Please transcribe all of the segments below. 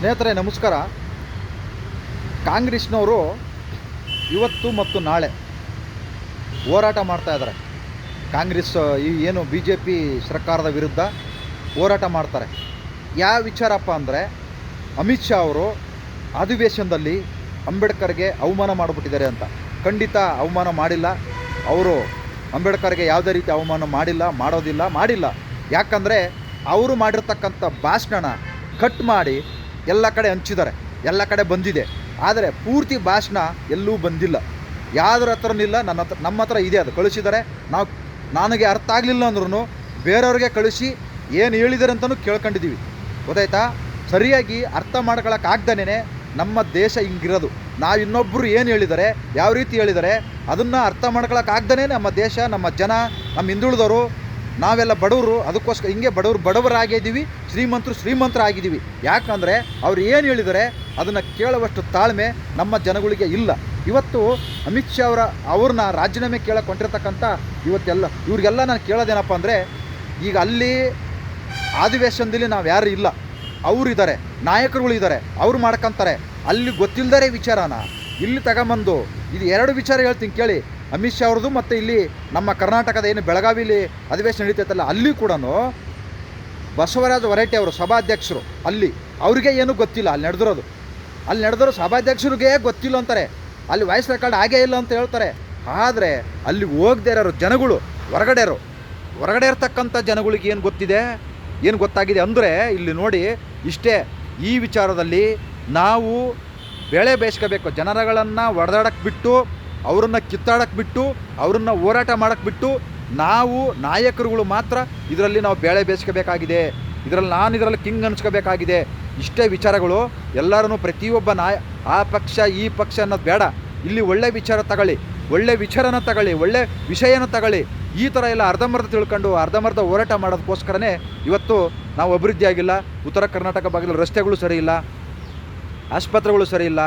ಸ್ನೇಹಿತರೆ, ನಮಸ್ಕಾರ. ಕಾಂಗ್ರೆಸ್ನವರು ಇವತ್ತು ಮತ್ತು ನಾಳೆ ಹೋರಾಟ ಮಾಡ್ತಾ ಇದ್ದಾರೆ. ಕಾಂಗ್ರೆಸ್, ಈ ಏನು ಬಿ ಜೆ ಪಿ ಸರ್ಕಾರದ ವಿರುದ್ಧ ಹೋರಾಟ ಮಾಡ್ತಾರೆ. ಯಾವ ವಿಚಾರಪ್ಪ ಅಂದರೆ, ಅಮಿತ್ ಶಾ ಅವರು ಅಧಿವೇಶನದಲ್ಲಿ ಅಂಬೇಡ್ಕರ್ಗೆ ಅವಮಾನ ಮಾಡಿಬಿಟ್ಟಿದ್ದಾರೆ ಅಂತ. ಖಂಡಿತ ಅವಮಾನ ಮಾಡಿಲ್ಲ. ಅವರು ಅಂಬೇಡ್ಕರ್ಗೆ ಯಾವುದೇ ರೀತಿ ಅವಮಾನ ಮಾಡಿಲ್ಲ, ಮಾಡೋದಿಲ್ಲ, ಮಾಡಿಲ್ಲ. ಯಾಕಂದರೆ, ಅವರು ಮಾಡಿರ್ತಕ್ಕಂಥ ಭಾಷಣನ ಕಟ್ ಮಾಡಿ ಎಲ್ಲ ಕಡೆ ಹಂಚಿದ್ದಾರೆ, ಎಲ್ಲ ಕಡೆ ಬಂದಿದೆ. ಆದರೆ ಪೂರ್ತಿ ಭಾಷಣ ಎಲ್ಲೂ ಬಂದಿಲ್ಲ. ಯಾವ್ದ್ರ ಹತ್ರನಿಲ್ಲ ನನ್ನ ಹತ್ರ, ನಮ್ಮ ಹತ್ರ ಇದೆ ಅದು. ಕಳಿಸಿದ್ದಾರೆ. ನಾವು, ನನಗೆ ಅರ್ಥ ಆಗಲಿಲ್ಲ ಅಂದ್ರೂ ಬೇರೆಯವ್ರಿಗೆ ಕಳಿಸಿ ಏನು ಹೇಳಿದ್ದಾರೆ ಅಂತಲೂ ಕೇಳ್ಕೊಂಡಿದ್ದೀವಿ. ಗೊತ್ತಾಯ್ತಾ? ಸರಿಯಾಗಿ ಅರ್ಥ ಮಾಡ್ಕೊಳಕ್ಕಾಗ್ದೇ ನಮ್ಮ ದೇಶ ಹಿಂಗಿರೋದು. ನಾವು ಇನ್ನೊಬ್ಬರು ಏನು ಹೇಳಿದ್ದಾರೆ, ಯಾವ ರೀತಿ ಹೇಳಿದ್ದಾರೆ, ಅದನ್ನು ಅರ್ಥ ಮಾಡ್ಕೊಳಕ್ಕಾಗ್ದೇ ನಮ್ಮ ದೇಶ, ನಮ್ಮ ಜನ, ನಮ್ಮ ಹಿಂದುಳಿದವರು, ನಾವೆಲ್ಲ ಬಡವರು, ಅದಕ್ಕೋಸ್ಕರ ಹಿಂಗೆ ಬಡವರು ಬಡವರಾಗಿದ್ದೀವಿ. ಶ್ರೀಮಂತರು ಶ್ರೀಮಂತರಾಗಿದ್ದೀವಿ. ಯಾಕಂದರೆ ಅವ್ರು ಏನು ಹೇಳಿದರೆ, ಅದನ್ನು ಕೇಳುವಷ್ಟು ತಾಳ್ಮೆ ನಮ್ಮ ಜನಗಳಿಗೆ ಇಲ್ಲ. ಇವತ್ತು ಅಮಿತ್ ಶಾ ಅವರ, ಅವ್ರನ್ನ ರಾಜೀನಾಮೆ ಕೇಳಕ್ಕೆ ಹೊಂಟಿರ್ತಕ್ಕಂಥ ಇವತ್ತೆಲ್ಲ, ಇವ್ರಿಗೆಲ್ಲ ನಾನು ಕೇಳೋದೇನಪ್ಪ ಅಂದರೆ, ಈಗ ಅಲ್ಲಿ ಅಧಿವೇಶನದಲ್ಲಿ ನಾವು ಯಾರು ಇಲ್ಲ. ಅವರು ಇದ್ದಾರೆ ನಾಯಕರುಗಳು ಇದ್ದಾರೆ ಅವ್ರು ಮಾಡ್ಕೊಂತಾರೆ. ಅಲ್ಲಿ ಗೊತ್ತಿಲ್ಲದರೆ ವಿಚಾರನ. ಇಲ್ಲಿ ತಗೊಂಬಂದು, ಇದು ಎರಡು ವಿಚಾರ ಹೇಳ್ತೀನಿ ಕೇಳಿ. ಅಮಿತ್ ಶಾ ಅವ್ರದ್ದು ಮತ್ತು ಇಲ್ಲಿ ನಮ್ಮ ಕರ್ನಾಟಕದ ಏನು ಬೆಳಗಾವಿಲಿ ಅಧಿವೇಶನ ನಡೀತೈತಲ್ಲ, ಅಲ್ಲಿ ಕೂಡ ಬಸವರಾಜ ಹೊರಟ್ಟಿ ಅವರು ಸಭಾಧ್ಯಕ್ಷರು, ಅಲ್ಲಿ ಅವ್ರಿಗೆ ಏನೂ ಗೊತ್ತಿಲ್ಲ, ಅಲ್ಲಿ ನಡೆದಿರೋದು. ಅಲ್ಲಿ ನಡೆದಿರೋ ಸಭಾಧ್ಯಕ್ಷರಿಗೆ ಗೊತ್ತಿಲ್ಲ ಅಂತಾರೆ. ಅಲ್ಲಿ ವಾಯ್ಸ್ ರೆಕಾರ್ಡ್ ಆಗೇ ಇಲ್ಲ ಅಂತ ಹೇಳ್ತಾರೆ. ಆದರೆ ಅಲ್ಲಿ ಹೋಗದೆ ಇರೋರು ಜನಗಳು ಹೊರಗಡೆ ಇರೋ ಹೊರಗಡೆ ಇರ್ತಕ್ಕಂಥ ಜನಗಳಿಗೆ ಏನು ಗೊತ್ತಿದೆ? ಏನು ಗೊತ್ತಾಗಿದೆ ಅಂದರೆ ಇಲ್ಲಿ ನೋಡಿ, ಇಷ್ಟೇ ಈ ವಿಚಾರದಲ್ಲಿ ನಾವು ಬೆಳೆ ಬೇಯಿಸ್ಕೋಬೇಕು. ಜನರಗಳನ್ನು ಹೊಡೆದಾಡಕ್ಕೆ ಬಿಟ್ಟು, ಅವರನ್ನು ಕಿತ್ತಾಡಕ್ಕೆ ಬಿಟ್ಟು, ಅವರನ್ನು ಹೋರಾಟ ಮಾಡಕ್ಕೆ ಬಿಟ್ಟು ನಾವು ನಾಯಕರುಗಳು ಮಾತ್ರ ಇದರಲ್ಲಿ ನಾವು ಬೇಳೆ ಬೇಯಿಸ್ಕೋಬೇಕಾಗಿದೆ. ಇದರಲ್ಲಿ ನಾನು ಇದರಲ್ಲಿ ಕಿಂಗ್ ಅನ್ಸ್ಕೋಬೇಕಾಗಿದೆ. ಇಷ್ಟೇ ವಿಚಾರಗಳು. ಎಲ್ಲರೂ ಪ್ರತಿಯೊಬ್ಬ ನಾಯ, ಆ ಪಕ್ಷ, ಈ ಪಕ್ಷ ಅನ್ನೋದು ಬೇಡ. ಇಲ್ಲಿ ಒಳ್ಳೆ ವಿಚಾರ ತಗೊಳ್ಳಿ. ಒಳ್ಳೆ ವಿಚಾರನ ತಗೊಳ್ಳಿ. ಒಳ್ಳೆ ವಿಷಯನ ತಗೊಳ್ಳಿ. ಈ ಥರ ಎಲ್ಲ ಅರ್ಧಂಬರ್ಧ ತಿಳ್ಕೊಂಡು ಅರ್ಧಂಬರ್ಧ ಹೋರಾಟ ಮಾಡೋದಕ್ಕೋಸ್ಕರನೇ ಇವತ್ತು ನಾವು ಅಭಿವೃದ್ಧಿ ಆಗಿಲ್ಲ ಉತ್ತರ ಕರ್ನಾಟಕ ಭಾಗದಲ್ಲಿ ರಸ್ತೆಗಳು ಸರಿ ಇಲ್ಲ. ಆಸ್ಪತ್ರೆಗಳು ಸರಿ ಇಲ್ಲ.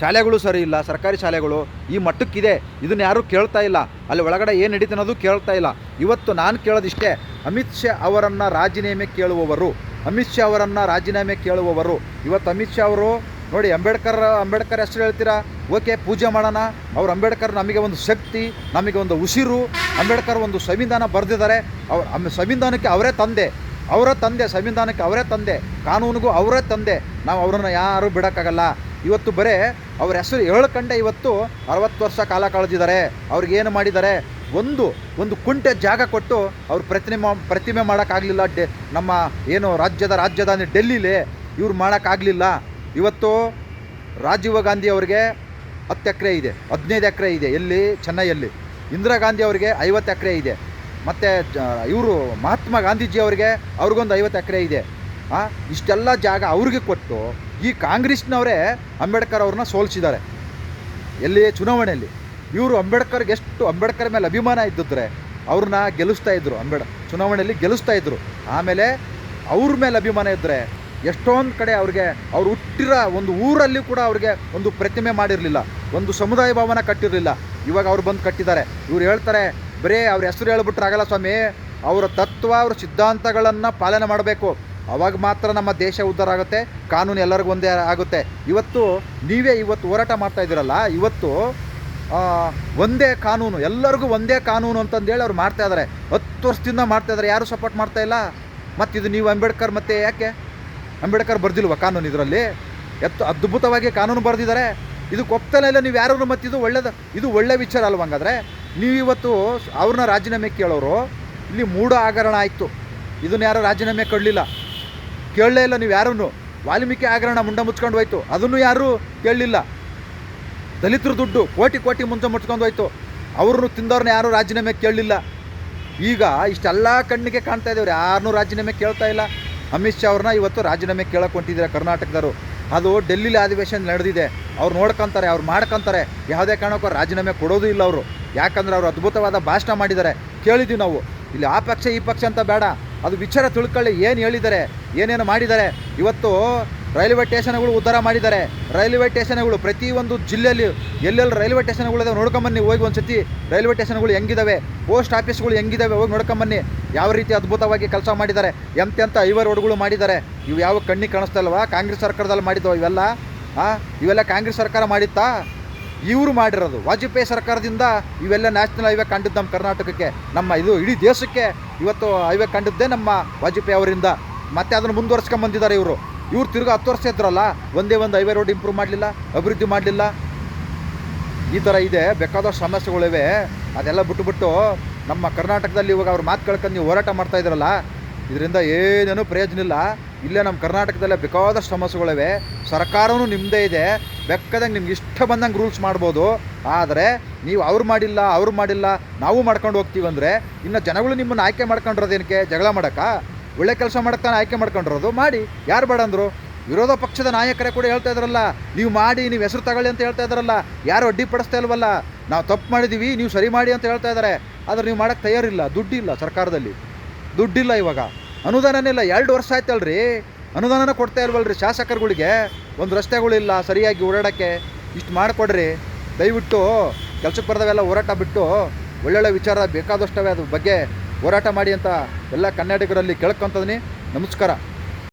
ಶಾಲೆಗಳು ಸರಿ ಇಲ್ಲ, ಸರ್ಕಾರಿ ಶಾಲೆಗಳು ಈ ಮಟ್ಟಕ್ಕಿದೆ. ಇದನ್ನು ಯಾರೂ ಕೇಳ್ತಾ ಇಲ್ಲ. ಅಲ್ಲಿ ಒಳಗಡೆ ಏನು ನಡೀತು ಅನ್ನೋದು ಕೇಳ್ತಾ ಇಲ್ಲ. ಇವತ್ತು ನಾನು ಕೇಳೋದಿಷ್ಟೇ, ಅಮಿತ್ ಶಾ ಅವರನ್ನು ರಾಜೀನಾಮೆ ಕೇಳುವವರು, ಅಮಿತ್ ಶಾ ಅವರನ್ನು ರಾಜೀನಾಮೆ ಕೇಳುವವರು. ಇವತ್ತು ಅಮಿತ್ ಶಾ ಅವರು, ನೋಡಿ, ಅಂಬೇಡ್ಕರ್ ಅಂಬೇಡ್ಕರ್ ಹೆಸರು ಹೇಳ್ತೀರಾ? ಓಕೆ, ಪೂಜೆ ಮಾಡೋಣ. ಅವ್ರು ಅಂಬೇಡ್ಕರ್ ನಮಗೆ ಒಂದು ಶಕ್ತಿ, ನಮಗೆ ಒಂದು ಉಸಿರು. ಅಂಬೇಡ್ಕರ್ ಒಂದು ಸಂವಿಧಾನ ಬರೆದಿದ್ದಾರೆ. ಅವ್ರ ಸಂವಿಧಾನಕ್ಕೆ ಅವರೇ ತಂದೆ. ಅವರ ತಂದೆ, ಸಂವಿಧಾನಕ್ಕೆ ಅವರೇ ತಂದೆ. ಕಾನೂನಿಗೂ ಅವರೇ ತಂದೆ. ನಾವು ಅವರನ್ನು ಯಾರೂ ಬಿಡೋಕ್ಕಾಗಲ್ಲ. ಇವತ್ತು ಬರೇ ಅವ್ರ ಹೆಸರು ಹೇಳ್ಕಂಡೆ ಇವತ್ತು ಅರವತ್ತು ವರ್ಷ ಕಾಲ ಕಳೆದಿದ್ದಾರೆ. ಅವ್ರಿಗೇನು ಮಾಡಿದ್ದಾರೆ? ಒಂದು ಒಂದು ಕುಂಟೆ ಜಾಗ ಕೊಟ್ಟು ಅವ್ರು ಪ್ರತಿಮೆ ಪ್ರತಿಮೆ ಮಾಡೋಕ್ಕಾಗಲಿಲ್ಲ. ಡೆ, ನಮ್ಮ ಏನು ರಾಜ್ಯದ ರಾಜಧಾನಿ ಡೆಲ್ಲಿಲಿ ಇವ್ರು ಮಾಡೋಕ್ಕಾಗಲಿಲ್ಲ. ಇವತ್ತು ರಾಜೀವ್ ಗಾಂಧಿ ಅವರಿಗೆ ಹತ್ತು ಎಕರೆ ಇದೆ, ಹದಿನೈದು ಎಕರೆ ಇದೆ, ಎಲ್ಲಿ? ಚೆನ್ನೈಯಲ್ಲಿ. ಇಂದಿರಾ ಗಾಂಧಿ ಅವರಿಗೆ ಐವತ್ತು ಎಕರೆ ಇದೆ. ಮತ್ತು ಇವರು ಮಹಾತ್ಮ ಗಾಂಧೀಜಿ ಅವರಿಗೆ ಅವ್ರಿಗೊಂದು ಐವತ್ತು ಎಕರೆ ಇದೆ. ಇಷ್ಟೆಲ್ಲ ಜಾಗ ಅವ್ರಿಗೆ ಕೊಟ್ಟು ಈ ಕಾಂಗ್ರೆಸ್ನವರೇ ಅಂಬೇಡ್ಕರ್ ಅವ್ರನ್ನ ಸೋಲಿಸಿದ್ದಾರೆ. ಎಲ್ಲಿ? ಚುನಾವಣೆಯಲ್ಲಿ. ಇವರು ಅಂಬೇಡ್ಕರ್ಗೆ ಎಷ್ಟು, ಅಂಬೇಡ್ಕರ್ ಮೇಲೆ ಅಭಿಮಾನ ಇದ್ದಿದ್ರೆ ಅವ್ರನ್ನ ಗೆಲ್ಲಿಸ್ತಾ ಇದ್ರು ಅಂಬೇಡ್, ಚುನಾವಣೆಯಲ್ಲಿ ಗೆಲ್ಲಿಸ್ತಾ ಇದ್ರು. ಆಮೇಲೆ ಅವ್ರ ಮೇಲೆ ಅಭಿಮಾನ ಇದ್ದರೆ ಎಷ್ಟೊಂದು ಕಡೆ ಅವ್ರಿಗೆ ಅವ್ರು ಹುಟ್ಟಿರೋ ಒಂದು ಊರಲ್ಲಿ ಕೂಡ ಅವ್ರಿಗೆ ಒಂದು ಪ್ರತಿಮೆ ಮಾಡಿರಲಿಲ್ಲ, ಒಂದು ಸಮುದಾಯ ಭವನ ಕಟ್ಟಿರಲಿಲ್ಲ. ಇವಾಗ ಅವ್ರು ಬಂದು ಕಟ್ಟಿದ್ದಾರೆ. ಇವ್ರು ಹೇಳ್ತಾರೆ, ಬರೀ ಅವ್ರ ಹೆಸರು ಹೇಳ್ಬಿಟ್ರೆ ಆಗಲ್ಲ ಸ್ವಾಮಿ, ಅವರ ತತ್ವ, ಅವ್ರ ಸಿದ್ಧಾಂತಗಳನ್ನು ಪಾಲನೆ ಮಾಡಬೇಕು. ಅವಾಗ ಮಾತ್ರ ನಮ್ಮ ದೇಶ ಉದ್ಧಾರ ಆಗುತ್ತೆ, ಕಾನೂನು ಎಲ್ಲರಿಗೂ ಒಂದೇ ಆಗುತ್ತೆ. ಇವತ್ತು ನೀವೇ ಇವತ್ತು ಹೋರಾಟ ಮಾಡ್ತಾ ಇದ್ದೀರಲ್ಲ, ಇವತ್ತು ಒಂದೇ ಕಾನೂನು, ಎಲ್ಲರಿಗೂ ಒಂದೇ ಕಾನೂನು ಅಂತಂದೇಳಿ ಅವ್ರು ಮಾಡ್ತಾ ಇದ್ದಾರೆ ಹತ್ತು ವರ್ಷದಿಂದ ಮಾಡ್ತಾ ಇದ್ದಾರೆ ಯಾರು ಸಪೋರ್ಟ್ ಮಾಡ್ತಾ ಇಲ್ಲ? ಮತ್ತು ಇದು ನೀವು ಅಂಬೇಡ್ಕರ್ ಮತ್ತೆ ಯಾಕೆ? ಅಂಬೇಡ್ಕರ್ ಬರ್ದಿಲ್ವ ಕಾನೂನು ಇದರಲ್ಲಿ? ಎತ್ತು, ಅದ್ಭುತವಾಗಿ ಕಾನೂನು ಬರೆದಿದ್ದಾರೆ ಇದಕ್ಕೆ ಒಪ್ತಾನೆ ಇಲ್ಲ ನೀವು ಯಾರು ಮತ್ತು ಇದು ಒಳ್ಳೇದು, ಇದು ಒಳ್ಳೆ ವಿಚಾರ ಅಲ್ವ ಹಂಗಾದ್ರೆ? ನೀವು ಇವತ್ತು ಅವ್ರನ್ನ ರಾಜೀನಾಮೆ ಕೇಳೋರು, ಇಲ್ಲಿ ಮೂಢ ಆಗರಣ ಆಯಿತು. ಇದನ್ನ ಯಾರು ರಾಜೀನಾಮೆ ಕೊಡಲಿಲ್ಲ. ಕೇಳಲೇ ಇಲ್ಲ ನೀವು ಯಾರನ್ನು. ವಾಲ್ಮೀಕಿ ಆಗ್ರಹಣ ಮುಂಡ ಮುಚ್ಕೊಂಡು ಹೋಯ್ತು. ಅದನ್ನು ಯಾರೂ ಕೇಳಲಿಲ್ಲ. ದಲಿತರ ದುಡ್ಡು ಕೋಟಿ ಕೋಟಿ ಮುಂಚೆ ಮುಚ್ಕೊಂಡು ಹೋಯ್ತು. ಅವ್ರನ್ನು ತಿಂದವ್ರನ್ನ ಯಾರೂ ರಾಜೀನಾಮೆ ಕೇಳಲಿಲ್ಲ. ಈಗ ಇಷ್ಟೆಲ್ಲ ಕಣ್ಣಿಗೆ ಕಾಣ್ತಾ ಇದ್ದೇವ್ರು ಯಾರನ್ನೂ ರಾಜೀನಾಮೆ ಕೇಳ್ತಾ ಇಲ್ಲ. ಅಮಿತ್ ಶಾ ಅವ್ರನ್ನ ಇವತ್ತು ರಾಜೀನಾಮೆ ಕೇಳಕ್ಕೆ ಹೊಂಟಿದ್ದಾರೆ ಕರ್ನಾಟಕದವರು. ಅದು ಡೆಲ್ಲಿಲಿ ಅಧಿವೇಶನ ನಡೆದಿದೆ. ಅವ್ರು ನೋಡ್ಕೊಂತಾರೆ, ಅವ್ರು ಮಾಡ್ಕೊಂತಾರೆ. ಯಾವುದೇ ಕಾರಣಕ್ಕೂ ರಾಜೀನಾಮೆ ಕೊಡೋದು ಇಲ್ಲ ಅವರು. ಯಾಕಂದ್ರೆ ಅವರು ಅದ್ಭುತವಾದ ಭಾಷಣ ಮಾಡಿದ್ದಾರೆ. ಕೇಳಿದ್ದೀವಿ ನಾವು. ಇಲ್ಲಿ ಆ ಪಕ್ಷ ಈ ಪಕ್ಷ ಅಂತ ಬೇಡ. ಅದು ವಿಚಾರ ತಿಳ್ಕೊಳ್ಳಿ, ಏನು ಹೇಳಿದ್ದಾರೆ, ಏನೇನು ಮಾಡಿದ್ದಾರೆ. ಇವತ್ತು ರೈಲ್ವೆ ಸ್ಟೇಷನ್ಗಳು ಉದ್ಧಾರ ಮಾಡಿದ್ದಾರೆ. ರೈಲ್ವೆ ಸ್ಟೇಷನ್ಗಳು ಪ್ರತಿಯೊಂದು ಜಿಲ್ಲೆಯಲ್ಲಿ ಎಲ್ಲೆಲ್ಲಿ ರೈಲ್ವೆ ಸ್ಟೇಷನ್ಗಳಿದಾವೆ ನೋಡ್ಕೊಂಬನ್ನಿ ಹೋಗಿ ಒಂದು ಸತಿ ರೈಲ್ವೆ ಸ್ಟೇಷನ್ಗಳು ಹೆಂಗಿದಾವೆ, ಪೋಸ್ಟ್ ಆಫೀಸ್ಗಳು ಹೆಂಗಿದಾವೆ, ಹೋಗಿ ನೋಡ್ಕೊಂಬನ್ನಿ ಯಾವ ರೀತಿ ಅದ್ಭುತವಾಗಿ ಕೆಲಸ ಮಾಡಿದ್ದಾರೆ ಎಂತೆಂಥ ಐವರ್ ರೋಡ್ಗಳು ಮಾಡಿದ್ದಾರೆ, ಇವು ಯಾವ ಕಣ್ಣಿಗೆ ಕಾಣಿಸ್ತಾ ಇಲ್ವಾ? ಕಾಂಗ್ರೆಸ್ ಸರ್ಕಾರದಲ್ಲಿ ಮಾಡಿದ್ದವು ಇವೆಲ್ಲ? ಹಾಂ ಇವೆಲ್ಲ ಕಾಂಗ್ರೆಸ್ ಸರ್ಕಾರ ಮಾಡಿತ್ತಾ? ಇವರು ಮಾಡಿರೋದು. ವಾಜಪೇಯಿ ಸರ್ಕಾರದಿಂದ ಇವೆಲ್ಲ ನ್ಯಾಷನಲ್ ಹೈವೇ ಕಂಡಿದ್ದು ನಮ್ಮ ಕರ್ನಾಟಕಕ್ಕೆ, ನಮ್ಮ ಇದು ಇಡೀ ದೇಶಕ್ಕೆ ಇವತ್ತು ಹೈವೇ ಕಂಡಿದ್ದೇ ನಮ್ಮ ವಾಜಪೇಯಿ ಅವರಿಂದ. ಮತ್ತೆ ಅದನ್ನು ಮುಂದುವರ್ಸ್ಕೊಂಬಂದಿದ್ದಾರೆ ಇವರು. ಇವ್ರು ತಿರ್ಗಿ ಹತ್ತು ವರ್ಷ ಇದ್ರಲ್ಲ, ಒಂದೇ ಒಂದು ಹೈವೇ ರೋಡ್ ಇಂಪ್ರೂವ್ ಮಾಡಲಿಲ್ಲ, ಅಭಿವೃದ್ಧಿ ಮಾಡಲಿಲ್ಲ. ಈ ಥರ ಇದೆ, ಬೇಕಾದಷ್ಟು ಸಮಸ್ಯೆಗಳಿವೆ. ಅದೆಲ್ಲ ಬಿಟ್ಟುಬಿಟ್ಟು ನಮ್ಮ ಕರ್ನಾಟಕದಲ್ಲಿ ಇವಾಗ ಅವ್ರ ಮಾತು ಕಳ್ಕೊಂಡು ನೀವು ಹೋರಾಟ ಮಾಡ್ತಾ ಇದ್ರಲ್ಲ ಇದರಿಂದ ಏನೇನೂ ಪ್ರಯೋಜನ ಇಲ್ಲ. ಇಲ್ಲೇ ನಮ್ಮ ಕರ್ನಾಟಕದಲ್ಲೇ ಬೇಕಾದಷ್ಟು ಸಮಸ್ಯೆಗಳಿವೆ. ಸರ್ಕಾರವೂ ನಿಮ್ಮದೇ ಇದೆ. ಬೆಕ್ಕದಂಗೆ ನಿಮ್ಗೆ ಇಷ್ಟ ಬಂದಂಗೆ ರೂಲ್ಸ್ ಮಾಡ್ಬೋದು. ಆದರೆ ನೀವು ಅವ್ರು ಮಾಡಿಲ್ಲ ಅವ್ರು ಮಾಡಿಲ್ಲ, ನಾವು ಮಾಡ್ಕೊಂಡು ಹೋಗ್ತೀವಿ ಅಂದರೆ ಇನ್ನು ಜನಗಳು ನಿಮ್ಮನ್ನು ಆಯ್ಕೆ ಮಾಡ್ಕೊಂಡಿರೋದೇನಕ್ಕೆ ಜಗಳ ಮಾಡೋಕ್ಕಾ? ಒಳ್ಳೆ ಕೆಲಸ ಮಾಡಕ್ಕೆ ಆಯ್ಕೆ ಮಾಡ್ಕೊಂಡಿರೋದು? ಮಾಡಿ. ಯಾರು ಬೇಡ ಅಂದರು? ವಿರೋಧ ಪಕ್ಷದ ನಾಯಕರೇ ಕೂಡ ಹೇಳ್ತಾ ಇದ್ರಲ್ಲ ನೀವು ಮಾಡಿ, ನೀವು ಹೆಸರು ತಗೊಳ್ಳಿ ಅಂತ ಹೇಳ್ತಾ ಇದ್ರಲ್ಲ ಯಾರು ಅಡ್ಡಿಪಡಿಸ್ತಾ ಇಲ್ವಲ್ಲ? ನಾವು ತಪ್ಪು ಮಾಡಿದ್ದೀವಿ, ನೀವು ಸರಿ ಮಾಡಿ ಅಂತ ಹೇಳ್ತಾ ಇದ್ದಾರೆ. ಆದರೆ ನೀವು ಮಾಡೋಕ್ಕೆ ತಯಾರಿಲ್ಲ, ದುಡ್ಡಿಲ್ಲ ಸರ್ಕಾರದಲ್ಲಿ. ದುಡ್ಡಿಲ್ಲ ಇವಾಗ. ಅನುದಾನನೇ ಇಲ್ಲ. ಎರಡು ವರ್ಷ ಆಯ್ತಲ್ರಿ. ಅನುದಾನನ ಕೊಡ್ತಾ ಇಲ್ವಲ್ರಿ ಶಾಸಕರುಗಳಿಗೆ. ಒಂದು ರಸ್ತೆಗಳಿಲ್ಲ ಸರಿಯಾಗಿ ಓಡಾಡೋಕ್ಕೆ ಇಷ್ಟು ಮಾಡಿಕೊಡ್ರಿ. ದಯವಿಟ್ಟು ಕೆಲಸಕ್ಕೆ ಬರ್ದವೆಲ್ಲ ಹೋರಾಟ ಬಿಟ್ಟು ಒಳ್ಳೊಳ್ಳೆ ವಿಚಾರ ಬೇಕಾದಷ್ಟವೇ ಅದ್ರ ಬಗ್ಗೆ ಹೋರಾಟ ಮಾಡಿ ಅಂತ ಎಲ್ಲ ಕನ್ನಡಿಗರಲ್ಲಿ ಕೇಳ್ಕೊಂತದೀನಿ. ನಮಸ್ಕಾರ.